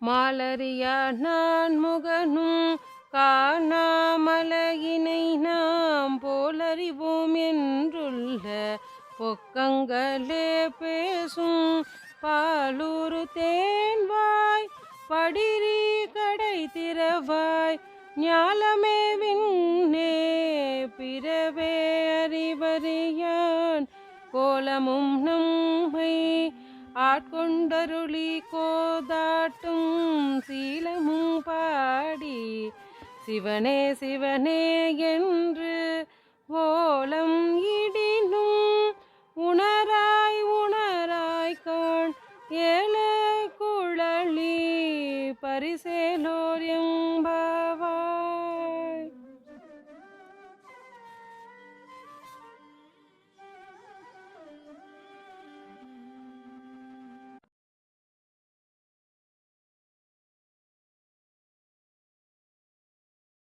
மாலறியா நான் முகனும் காணாமலையினை நாம் போலறிவோம் என்றுள்ள பொக்கங்களே பேசும் பாலூரு தேன்வாய் படிரி கடை திறவாய் ஞாலமே விண்ணே பிறவே அறிவறியான் கோலமும் நம்மை ஆட்கொண்டருளி கோதாட்டும் சீலமும் பாடி சிவனே சிவனே என்று ஓலம் இடினும் உணராய் உணராய் காண் ஏழ குழலி பரிசேலோர் எம்பாவாய்